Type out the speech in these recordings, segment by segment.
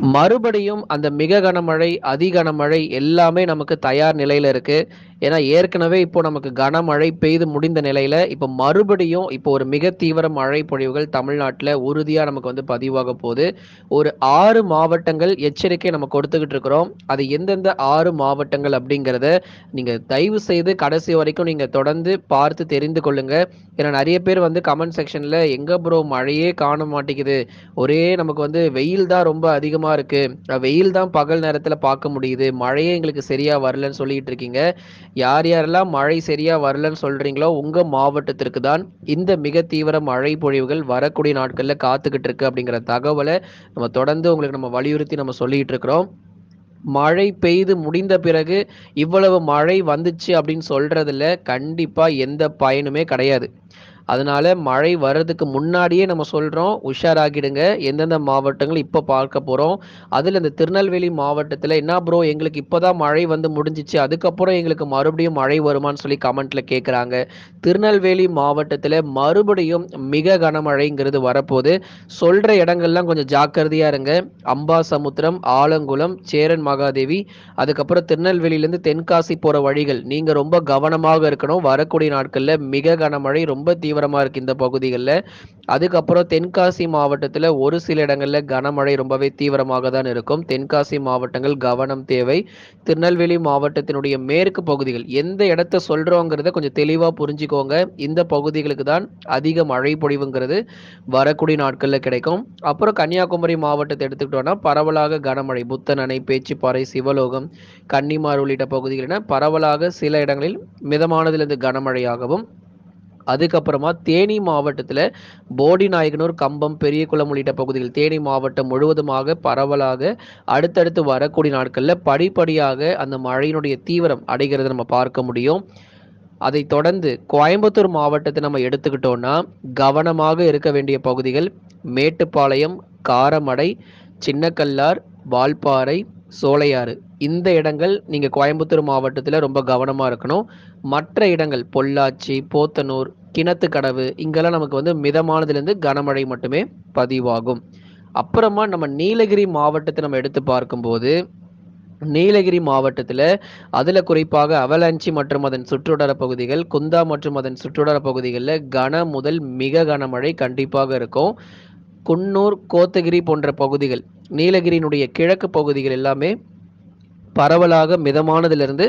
மறுபடியும் அந்த மிக கனமழை, அதி கனமழை எல்லாமே நமக்கு தயார் நிலையில இருக்கு. ஏன்னா, ஏற்கனவே இப்போ நமக்கு கனமழை பெய்து முடிந்த நிலையில, இப்போ மறுபடியும் இப்போ ஒரு மிக தீவிர மழை பொழிவுகள் தமிழ்நாட்டில் உறுதியா நமக்கு வந்து பதிவாக போகுது ஒரு ஆறு மாவட்டங்கள் எச்சரிக்கை நம்ம கொடுத்துக்கிட்டு இருக்கிறோம். அது எந்தெந்த ஆறு மாவட்டங்கள் அப்படிங்கிறத, நீங்க தயவு செய்து கடைசி வரைக்கும் நீங்க தொடர்ந்து பார்த்து தெரிந்து கொள்ளுங்க. ஏன்னா நிறைய பேர் வந்து கமெண்ட் செக்ஷன்ல எங்க ப்ரோ மழையே காண மாட்டேங்குது. ஒரே நமக்கு வந்து வெயில் தான் ரொம்ப அதிகமா இருக்கு. வெயில் தான் பகல் நேரத்தில் பார்க்க முடியுது. மழையே எங்களுக்கு சரியா வரலன்னு சொல்லிட்டு இருக்கீங்க. யார் யாரெல்லாம் மழை சரியா வரலன்னு சொல்றீங்களோ, உங்க மாவட்டத்திற்கு தான் இந்த மிக தீவிர மழை பொழிவுகள் வரக்கூடிய நாட்கள்ல காத்துக்கிட்டு இருக்கு அப்படிங்கிற தகவலை நம்ம தொடர்ந்து உங்களுக்கு நம்ம வலியுறுத்தி நம்ம சொல்லிட்டு இருக்கிறோம். மழை பெய்து முடிந்த பிறகு, இவ்வளவு மழை வந்துச்சு அப்படின்னு சொல்றதுல கண்டிப்பா எந்த பயனுமே கிடையாது. அதனால மழை வர்றதுக்கு முன்னாடியே நம்ம சொல்றோம், உஷாராகிடுங்க. எந்தெந்த மாவட்டங்கள் இப்போ பார்க்க போறோம். அதில் இந்த திருநெல்வேலி மாவட்டத்தில் என்ன ப்ரோ எங்களுக்கு இப்போ தான் மழை வந்து முடிஞ்சிச்சு அதுக்கப்புறம் எங்களுக்கு மறுபடியும் மழை வருமான்னு?" சொல்லி கமெண்ட்ல கேட்குறாங்க திருநெல்வேலி மாவட்டத்தில் மறுபடியும் மிக கனமழைங்கிறது வரப்போது. சொல்ற இடங்கள்லாம் கொஞ்சம் ஜாக்கிரதையா இருங்க. அம்பாசமுத்திரம், ஆலங்குளம், சேரன் மகாதேவி, அதுக்கப்புறம் திருநெல்வேலியிலேருந்து தென்காசி போற வழிகள். நீங்க ரொம்ப கவனமாக இருக்கணும். வரக்கூடிய நாட்களில் மிக கனமழை ரொம்ப தீவிர தீவிரமாக இருக்குது இந்த பகுதிகளில் அதுக்கப்புறம் தென்காசி மாவட்டத்தில் ஒரு சில இடங்களில் கனமழை ரொம்பவே தீவிரமாக தான் இருக்கும். தென்காசி மாவட்டங்கள் கவனம் தேவை. திருநெல்வேலி மாவட்டத்தினுடைய மேற்கு பகுதிகள், எந்த இடத்த சொல்கிறோங்கிறத கொஞ்சம் தெளிவாக புரிஞ்சுக்கோங்க. இந்த பகுதிகளுக்கு தான் அதிக மழை பொழிவுங்கிறது வரக்கூடிய நாட்களில் கிடைக்கும். அப்புறம் கன்னியாகுமரி மாவட்டத்தை எடுத்துக்கிட்டோம்னா, பரவலாக கனமழை. புத்தனணை அணை, பேச்சிப்பாறை, சிவலோகம், கன்னிமார் உள்ளிட்ட பகுதிகள் என பரவலாக சில இடங்களில் மிதமானதிலிருந்து கனமழையாகவும், அதுக்கப்புறமா தேனி மாவட்டத்தில் போடிநாயகனூர் கம்பம், பெரியகுளம் உள்ளிட்ட பகுதிகள். தேனி மாவட்டம் முழுவதுமாக பரவலாக அடுத்தடுத்து வரக்கூடிய நாட்களில் படிப்படியாக அந்த மழையினுடைய தீவிரம் அடைகிறத நம்ம பார்க்க முடியும். அதை தொடர்ந்து கோயம்புத்தூர் மாவட்டத்தை நம்ம எடுத்துக்கிட்டோம்னா, கவனமாக இருக்க வேண்டிய பகுதிகள் மேட்டுப்பாளையம், காரமடை, சின்னக்கல்லார், வால்பாறை, சோலையாறு. இந்த இடங்கள் நீங்கள் கோயம்புத்தூர் மாவட்டத்தில் ரொம்ப கவனமாக இருக்கணும். மற்ற இடங்கள் பொள்ளாச்சி, போத்தனூர், கிணத்துக்கடவு இங்கெல்லாம் நமக்கு வந்து மிதமானதுலேருந்து கனமழை மட்டுமே பதிவாகும். அப்புறமா நம்ம நீலகிரி மாவட்டத்தை நம்ம எடுத்து பார்க்கும்போது, நீலகிரி மாவட்டத்தில் அதில் குறிப்பாக அவலாஞ்சி மற்றும் அதன் சுற்றுவட்டார பகுதிகள், குந்தா மற்றும் அதன் சுற்றுவட்டார பகுதிகளில் கன முதல் மிக கனமழை கண்டிப்பாக இருக்கும். குன்னூர், கோத்தகிரி போன்ற பகுதிகள், நீலகிரியினுடைய கிழக்கு பகுதிகள் எல்லாமே பரவலாக மிதமானதிலிருந்து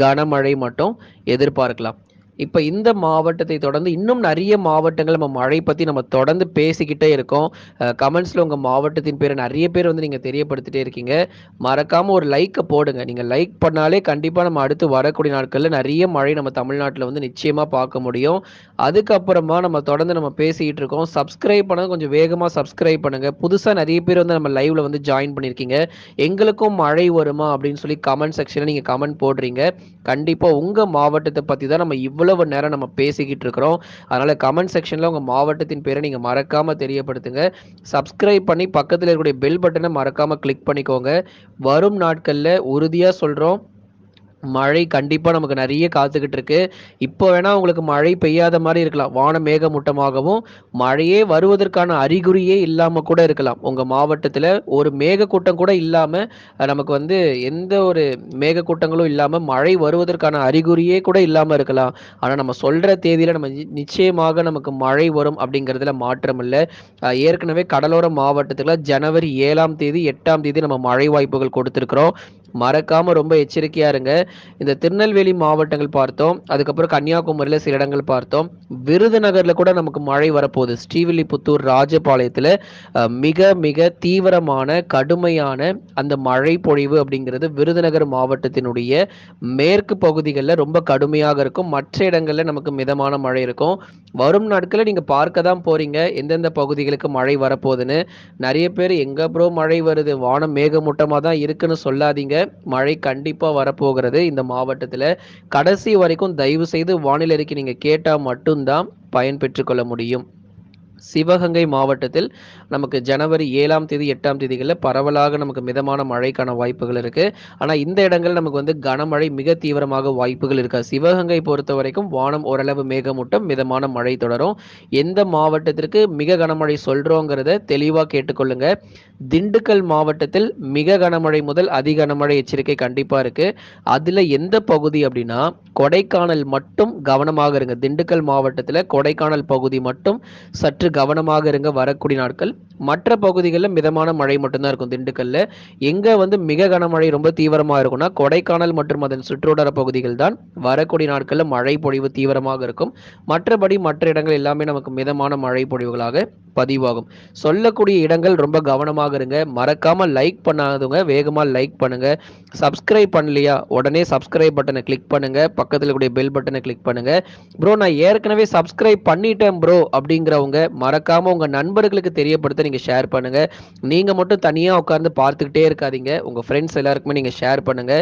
கனமழை மட்டும் எதிர்பார்க்கலாம். இப்ப இந்த மாவட்டத்தை தொடர்ந்து இன்னும் நிறைய மாவட்டங்கள் நம்ம மழை பத்தி நம்ம தொடர்ந்து பேசிக்கிட்டே இருக்கோம். கமெண்ட்ஸில் கமெண்ட்ஸ்ல உங்க மாவட்டத்தின் பேரை நிறைய பேர் வந்து நீங்க தெரியப்படுத்திட்டே இருக்கீங்க. மறக்காம ஒரு லைக்கை போடுங்க. நீங்க லைக் பண்ணாலே கண்டிப்பா நம்ம அடுத்து வரக்கூடிய நாட்கள்ல நிறைய மழை நம்ம தமிழ்நாட்டில் வந்து நிச்சயமா பார்க்க முடியும். அதுக்கப்புறமா நம்ம தொடர்ந்து நம்ம பேசிக்கிட்டு இருக்கோம். சப்ஸ்கிரைப் பண்ண கொஞ்சம் வேகமா சப்ஸ்கிரைப் பண்ணுங்க. புதுசா நிறைய பேர் வந்து நம்ம லைவ்ல வந்து ஜாயின் பண்ணியிருக்கீங்க. "எங்களுக்கும் மழை வருமா?" அப்படின்னு சொல்லி கமெண்ட் செக்ஷன்ல நீங்க கமெண்ட் போடுறீங்க. கண்டிப்பா உங்க மாவட்டத்தை பத்தி தான் நம்ம இவ்வளவு நேரம் நம்ம பேசிக்கிட்டு இருக்கிறோம். அதனால கமெண்ட் செக்ஷன்ல உங்க மாவட்டத்தின் பேரை நீங்க மறக்காம தெரியப்படுத்துங்க. சப்ஸ்கிரைப் பண்ணி பக்கத்தில் இருக்கக்கூடிய பெல் பட்டனை மறக்காம கிளிக் பண்ணிக்கோங்க. வரும் நாட்களில் உறுதியாக சொல்கிறோம் மழை கண்டிப்பாக நமக்கு நிறைய காத்துக்கிட்டு இருக்கு. இப்போ வேணா உங்களுக்கு மழை பெய்யாத மாதிரி இருக்கலாம். வான மேகமூட்டமாகவும், மழையே வருவதற்கான அறிகுறியே இல்லாமல் கூட இருக்கலாம். உங்கள் மாவட்டத்தில் ஒரு மேகக்கூட்டம் கூட இல்லாமல் நமக்கு வந்து எந்த ஒரு மேகக்கூட்டங்களும் இல்லாமல் மழை வருவதற்கான அறிகுறியே கூட இல்லாமல் இருக்கலாம். ஆனால் நம்ம சொல்கிற தேதியில் நம்ம நி நிச்சயமாக நமக்கு மழை வரும் அப்படிங்கிறதுல மாற்றம் இல்லை ஏற்கனவே கடலோர மாவட்டத்தில் ஜனவரி ஏழாம் தேதி, எட்டாம் தேதி நம்ம மழை வாய்ப்புகள் கொடுத்துருக்குறோம் மறக்காம ரொம்ப எச்சரிக்கையா இருங்க. இந்த திருநெல்வேலி மாவட்டங்கள் பார்த்தோம். அதுக்கப்புறம் கன்னியாகுமரியில சில இடங்கள் பார்த்தோம். விருதுநகர்ல கூட நமக்கு மழை வரப்போகுது ஸ்ரீவில்லிபுத்தூர், ராஜபாளையத்தில் மிக மிக தீவிரமான, கடுமையான அந்த மழை பொழிவு அப்படிங்கிறது விருதுநகர் மாவட்டத்தினுடைய மேற்கு பகுதிகளில் ரொம்ப கடுமையாக இருக்கும். மற்ற இடங்கள்ல நமக்கு மிதமான மழை இருக்கும். வரும் நாட்களில் நீங்க பார்க்க தான் போறீங்க, எந்தெந்த பகுதிகளுக்கு மழை வரப்போகுதுன்னு நிறைய பேர் "எங்க ப்ரோ மழை வருது? வானம் மேகமூட்டமாக தான் இருக்குன்னு" சொல்லாதீங்க. மழை கண்டிப்பாக வரப்போகிறது இந்த மாவட்டத்தில் கடைசி வரைக்கும் தயவு செய்து வானிலை அறிக்கை நீங்க கேட்டால் மட்டும்தான் பயன் பெற்றுக்கொள்ள முடியும். சிவகங்கை மாவட்டத்தில் நமக்கு ஜனவரி ஏழாம் தேதி எட்டாம் தேதிகளில் பரவலாக நமக்கு மிதமான மழைக்கான வாய்ப்புகள் இருக்குது ஆனால் இந்த இடங்கள் நமக்கு வந்து கனமழை மிக தீவிரமாக வாய்ப்புகள் இருக்காது சிவகங்கை பொறுத்த வரைக்கும் வானம் ஓரளவு மேகமூட்டம் மிதமான மழை தொடரும். எந்த மாவட்டத்திற்கு மிக கனமழை சொல்கிறோங்கிறத தெளிவாக கேட்டுக்கொள்ளுங்க. திண்டுக்கல் மாவட்டத்தில் மிக கனமழை முதல் அதி கனமழை எச்சரிக்கை கண்டிப்பாக இருக்குது அதில் எந்த பகுதி அப்படின்னா கொடைக்கானல் மட்டும் கவனமாக இருங்க. திண்டுக்கல் மாவட்டத்தில் கொடைக்கானல் பகுதி மட்டும் சற்று கவனமாக இருங்க. வரக்கூடிய நாட்கள் மற்ற பகுதிகளில் மிதமான மழை மட்டும்தான் இருக்கும். திண்டுக்கல்ல எங்க வந்து மிக கனமழை ரொம்ப தீவிரமாக இருக்கும்னா கொடைக்கானல் மற்றும் அதன் சுற்றுவட்டார பகுதிகள் தான். வரக்கூடிய நாட்களில் மழை பொழிவு தீவிரமாக இருக்கும். மற்றபடி மற்ற இடங்கள் எல்லாமே நமக்கு மிதமான மழை பொழிவுகளாக பதிவாகும். சொல்லக்கூடிய இடங்கள் ரொம்ப கவனமாக இருங்க. மறக்காம லைக் பண்ணாதவங்க வேகமாக லைக் பண்ணுங்க. சப்ஸ்கிரைப் பண்ணலையா உடனே சப்ஸ்கிரைப் பட்டனை கிளிக் பண்ணுங்க. பக்கத்தில் கூடிய பெல் பட்டனை கிளிக் பண்ணுங்க. ப்ரோ நான் ஏற்கனவே சப்ஸ்கிரைப் பண்ணிட்டேன் ப்ரோ அப்படிங்கிறவங்க மறக்காம உங்க நண்பர்களுக்கு தெரியப்படுத்த நீங்க ஷேர் பண்ணுங்க. நீங்கள் மட்டும் தனியா உட்கார்ந்து பார்த்துக்கிட்டே இருக்காதீங்க. உங்க ஃப்ரெண்ட்ஸ் எல்லாருக்குமே நீங்க ஷேர் பண்ணுங்க.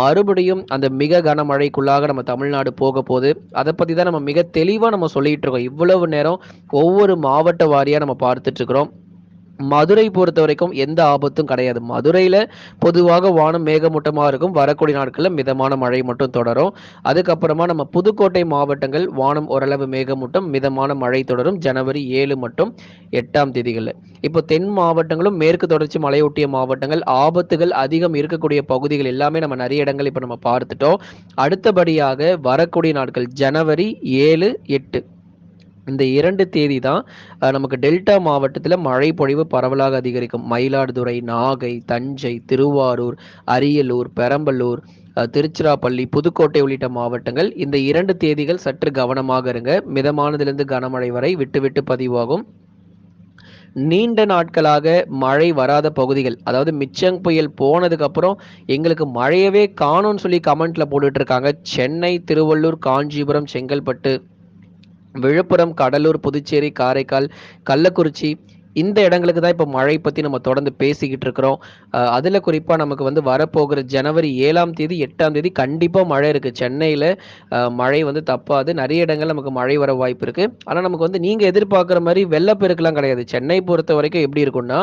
மறுபடியும் அந்த மிக கனமழைக்குள்ளாக நம்ம தமிழ்நாடு போக போகுது. அதை பற்றி தான் நம்ம மிக தெளிவாக நம்ம சொல்லிகிட்டு இருக்கோம். இவ்வளவு நேரம் ஒவ்வொரு மாவட்ட வாரியாக நம்ம பார்த்துட்டு இருக்கிறோம். மதுரை பொறுத்த வரைக்கும் எந்த ஆபத்தும் கிடையாது. மதுரையில் பொதுவாக வானம் மேகமூட்டமாக இருக்கும். வரக்கூடிய நாட்களில் மிதமான மழை மட்டும் தொடரும். அதுக்கப்புறமா நம்ம புதுக்கோட்டை மாவட்டங்கள் வானம் ஓரளவு மேகமூட்டம் மிதமான மழை தொடரும். ஜனவரி ஏழு மற்றும் எட்டாம் தேதிகளில். இப்போ தென் மாவட்டங்களும் மேற்கு தொடர்ச்சி மலையொட்டிய மாவட்டங்கள் ஆபத்துகள் அதிகம் இருக்கக்கூடிய பகுதிகள் எல்லாமே நம்ம நிறைய இடங்கள் இப்போ நம்ம பார்த்துட்டோம். அடுத்தபடியாக வரக்கூடிய நாட்கள் ஜனவரி ஏழு எட்டு. இந்த இரண்டு தேதி தான் நமக்கு டெல்டா மாவட்டத்தில் மழை பொழிவு பரவலாக அதிகரிக்கும். மயிலாடுதுறை நாகை தஞ்சை திருவாரூர் அரியலூர் பெரம்பலூர் திருச்சிராப்பள்ளி புதுக்கோட்டை உள்ளிட்ட மாவட்டங்கள் இந்த இரண்டு தேதிகள் சற்று கவனமாக இருங்க. மிதமானதிலிருந்து கனமழை வரை விட்டுவிட்டு பதிவாகும். நீண்ட நாட்களாக மழை வராத பகுதிகள் அதாவது மிச்சங் புயல் போனதுக்கப்புறம் எங்களுக்கு மழையவே காணும்னு சொல்லி கமெண்ட்ல போட்டுட்டு இருக்காங்க. சென்னை திருவள்ளூர் காஞ்சிபுரம் செங்கல்பட்டு விழுப்புரம் கடலூர் புதுச்சேரி காரைக்கால் கள்ளக்குறிச்சி இந்த இடங்களுக்கு தான் இப்போ மழை பற்றி நம்ம தொடர்ந்து பேசிக்கிட்டு இருக்கிறோம். அதில் குறிப்பாக நமக்கு வந்து வரப்போகிற ஜனவரி ஏழாம் தேதி எட்டாம் தேதி கண்டிப்பாக மழை இருக்குது சென்னையில் மழை வந்து தப்பாது. நிறைய இடங்கள் நமக்கு மழை வர வாய்ப்பு இருக்குது ஆனால் நமக்கு வந்து நீங்கள் எதிர்பார்க்குற மாதிரி வெள்ளப்பெருக்கெலாம் கிடையாது. சென்னை பொறுத்த வரைக்கும் எப்படி இருக்கும்னா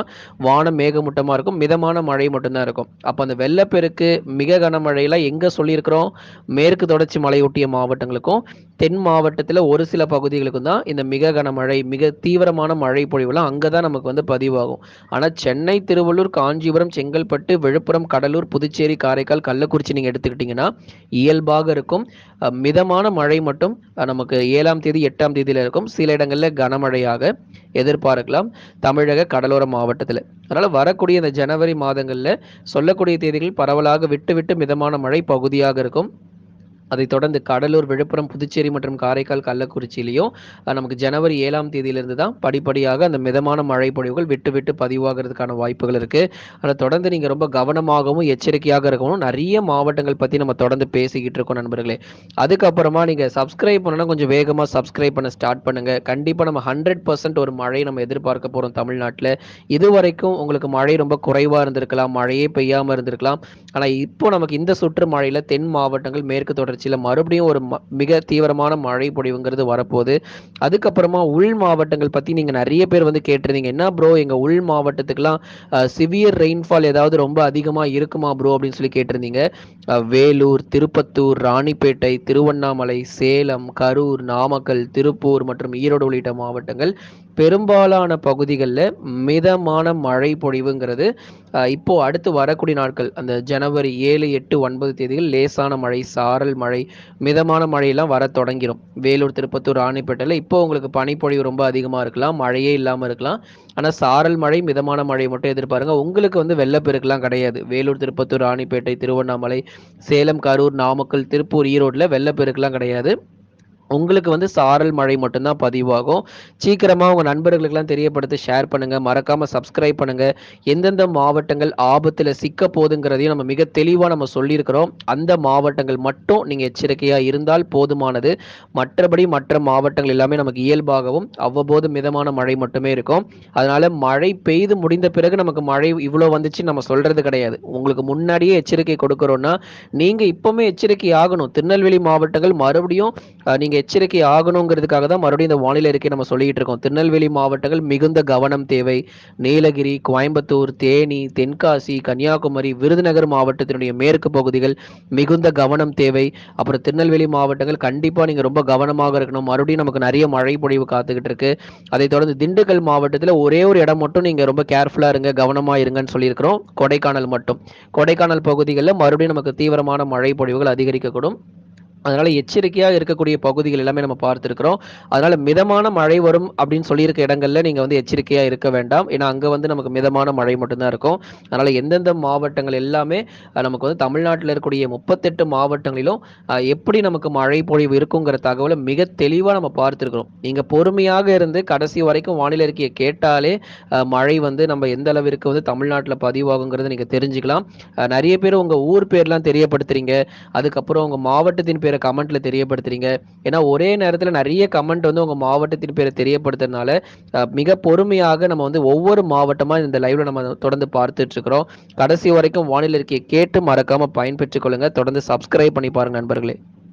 வானம் மேகமூட்டமாக இருக்கும். மிதமான மழை மட்டும்தான் இருக்கும். அப்போ அந்த வெள்ளப்பெருக்கு மிக கனமழையெல்லாம் எங்கே சொல்லியிருக்கிறோம்? மேற்கு தொடர்ச்சி மலையொட்டிய மாவட்டங்களுக்கும் தென் மாவட்டத்தில் ஒரு சில பகுதிகளுக்கும் தான் இந்த மிக கனமழை மிக தீவிரமான மழை பொழிவுலாம் அங்கே தான் தான் நமக்கு வந்து பதிவாகும். ஆனால் சென்னை திருவள்ளூர் காஞ்சிபுரம் செங்கல்பட்டு விழுப்புரம் கடலூர் புதுச்சேரி காரைக்கால் கள்ளக்குறிச்சி நீங்கள் எடுத்துக்கிட்டிங்கன்னா இயல்பாக இருக்கும். மிதமான மழை மட்டும் நமக்கு ஏழாம் தேதி எட்டாம் தேதியில் இருக்கும். சில இடங்களில் கனமழையாக எதிர்பார்க்கலாம். தமிழக கடலோர மாவட்டத்தில். அதனால் வரக்கூடிய இந்த ஜனவரி மாதங்களில் சொல்லக்கூடிய தேதிகள் பரவலாக விட்டு விட்டு மிதமான மழை பகுதியாக இருக்கும். அதைத் தொடர்ந்து கடலூர் விழுப்புரம் புதுச்சேரி மற்றும் காரைக்கால் கள்ளக்குறிச்சியிலையும் நமக்கு ஜனவரி ஏழாம் தேதியிலிருந்து தான் படிப்படியாக அந்த மிதமான மழை பொழிவுகள் விட்டு விட்டு பதிவாகிறதுக்கான வாய்ப்புகள் இருக்கு. அதை தொடர்ந்து நீங்க ரொம்ப கவனமாகவும் எச்சரிக்கையாக இருக்கணும். நிறைய மாவட்டங்கள் பத்தி நம்ம தொடர்ந்து பேசிக்கிட்டு இருக்கோம் நண்பர்களே. அதுக்கப்புறமா நீங்க சப்ஸ்கிரைப் பண்ணணும் கொஞ்சம் வேகமா சப்ஸ்கிரைப் பண்ண ஸ்டார்ட் பண்ணுங்க. கண்டிப்பா நம்ம ஹண்ட்ரட் பர்சன்ட் ஒரு மழை நம்ம எதிர்பார்க்க போறோம் தமிழ்நாட்டில். இதுவரைக்கும் உங்களுக்கு மழை ரொம்ப குறைவா இருந்திருக்கலாம். மழையே பெய்யாம இருந்திருக்கலாம். ஆனா இப்போ நமக்கு இந்த சுற்று மழையில தென் மாவட்டங்கள் மேற்கு தொடர்ச்சி தொடர்ச்சியில் மறுபடியும் ஒரு மிக தீவிரமான மழை பொழிவுங்கிறது வரப்போகுது. அதுக்கப்புறமா உள் மாவட்டங்கள் பற்றி நீங்கள் நிறைய பேர் வந்து கேட்டிருந்தீங்க. என்ன ப்ரோ எங்கள் உள் மாவட்டத்துக்குலாம் சிவியர் ரெயின்ஃபால் ஏதாவது ரொம்ப அதிகமாக இருக்குமா ப்ரோ அப்படின்னு சொல்லி கேட்டிருந்தீங்க. வேலூர் திருப்பத்தூர் ராணிப்பேட்டை திருவண்ணாமலை சேலம் கரூர் நாமக்கல் திருப்பூர் மற்றும் ஈரோடு உள்ளிட்ட மாவட்டங்கள். பெரும்பாலான பகுதிகளில் மிதமான மழை பொழிவுங்கிறது இப்போது அடுத்து வரக்கூடிய நாட்கள் அந்த ஜனவரி ஏழு எட்டு ஒன்பது தேதிகள் லேசான மழை சாரல் மழை மிதமான மழையெல்லாம் வர தொடங்கிடும் வேலூர் திருப்பத்தூர் ராணிப்பேட்டையில் இப்போ உங்களுக்கு பனிப்பொழிவு ரொம்ப அதிகமாக இருக்கலாம் மழையே இல்லாமல் இருக்கலாம். ஆனால் சாரல் மழை மிதமான மழை மட்டும் எதிர்பாருங்க. உங்களுக்கு வந்து வெள்ளப்பெருக்கெல்லாம் கிடையாது. வேலூர் திருப்பத்தூர் ராணிப்பேட்டை திருவண்ணாமலை சேலம் கரூர் நாமக்கல் திருப்பூர் ஈரோட்டில் வெள்ளப்பெருக்கெல்லாம் கிடையாது. உங்களுக்கு வந்து சாரல் மழை மட்டும்தான் பதிவாகும். சீக்கிரமாக உங்கள் நண்பர்களுக்கெல்லாம் தெரியப்படுத்தி ஷேர் பண்ணுங்கள் மறக்காமல் சப்ஸ்கிரைப் பண்ணுங்கள் எந்தெந்த மாவட்டங்கள் ஆபத்தில் சிக்க போதுங்கிறதையும் நம்ம மிக தெளிவாக நம்ம சொல்லியிருக்கிறோம். அந்த மாவட்டங்கள் மட்டும் நீங்கள் எச்சரிக்கையாக இருந்தால் போதுமானது. மற்றபடி மற்ற மாவட்டங்கள் எல்லாமே நமக்கு இயல்பாகவும் அவ்வப்போது மிதமான மழை மட்டுமே இருக்கும். அதனால் மழை பெய்து முடிந்த பிறகு நமக்கு மழை இவ்வளோ வந்துச்சு நம்ம சொல்கிறது கிடையாது. உங்களுக்கு முன்னாடியே எச்சரிக்கை கொடுக்குறோன்னா நீங்கள் இப்போவுமே எச்சரிக்கை ஆகணும் திருநெல்வேலி மாவட்டங்கள் மறுபடியும் நீங்கள் எச்சரிக்கை ஆகணுங்கிறதுக்காக தான் மறுபடியும் இந்த வானிலை இருக்கை நம்ம சொல்லிட்டு இருக்கோம். திருநெல்வேலி மாவட்டங்கள் மிகுந்த கவனம் தேவை. நீலகிரி கோயம்புத்தூர் தேனி தென்காசி கன்னியாகுமரி விருதுநகர் மாவட்டத்தினுடைய மேற்கு பகுதிகள் மிகுந்த கவனம் தேவை. அப்புறம் திருநெல்வேலி மாவட்டங்கள் கண்டிப்பாக நீங்கள் ரொம்ப கவனமாக இருக்கணும். மறுபடியும் நமக்கு நிறைய மழை பொழிவு காத்துக்கிட்டு இருக்கு. அதை தொடர்ந்து திண்டுக்கல் மாவட்டத்தில் ஒரே ஒரு இடம் மட்டும் நீங்கள் ரொம்ப கேர்ஃபுல்லாக இருங்க கவனமாக இருங்கன்னு சொல்லியிருக்கிறோம். கொடைக்கானல் மட்டும். கொடைக்கானல் பகுதிகளில் மறுபடியும் நமக்கு தீவிரமான மழை பொழிவுகள் அதிகரிக்கக்கூடும். அதனால எச்சரிக்கையாக இருக்கக்கூடிய பகுதிகள் எல்லாமே நம்ம பார்த்துருக்கிறோம். அதனால மிதமான மழை வரும் அப்படின்னு சொல்லியிருக்க இடங்கள்ல நீங்க வந்து எச்சரிக்கையா இருக்க வேண்டாம். ஏன்னா அங்க வந்து நமக்கு மிதமான மழை மட்டும்தான் இருக்கும். அதனால எந்தெந்த மாவட்டங்கள் எல்லாமே நமக்கு வந்து தமிழ்நாட்டில் இருக்கக்கூடிய முப்பத்தெட்டு மாவட்டங்களிலும் எப்படி நமக்கு மழை பொழிவு இருக்குங்கிற தகவலை மிக தெளிவாக நம்ம பார்த்துருக்கிறோம். நீங்க பொறுமையாக இருந்து கடைசி வரைக்கும் வானிலை அறிக்கையை கேட்டாலே மழை வந்து நம்ம எந்த அளவிற்கு வந்து தமிழ்நாட்டில் பதிவாகுங்கிறத நீங்க தெரிஞ்சுக்கலாம். நிறைய பேர் உங்க ஊர் பேர்லாம் தெரியப்படுத்துறீங்க. அதுக்கப்புறம் உங்க மாவட்டத்தின் பேர் கமெண்ட்ல தெரியப்படுத்துறீங்க. ஏன்னா ஒரே நேரத்துல நிறைய கமெண்ட் வந்து உங்க மாவட்டத்தின் பேரை தெரியப்படுத்துறதுனால மிக பொறுமையாக நம்ம வந்து ஒவ்வொரு மாவட்டமா இந்த லைவ்ல நம்ம தொடர்ந்து பார்த்துட்டு இருக்கிறோம். கடைசி வரைக்கும் வானிலை இருக்கையை கேட்டு மறக்காம பயன்பெற்றுக் கொள்ளுங்க. தொடர்ந்து சப்ஸ்கிரைப் பண்ணி பாருங்க நண்பர்களே.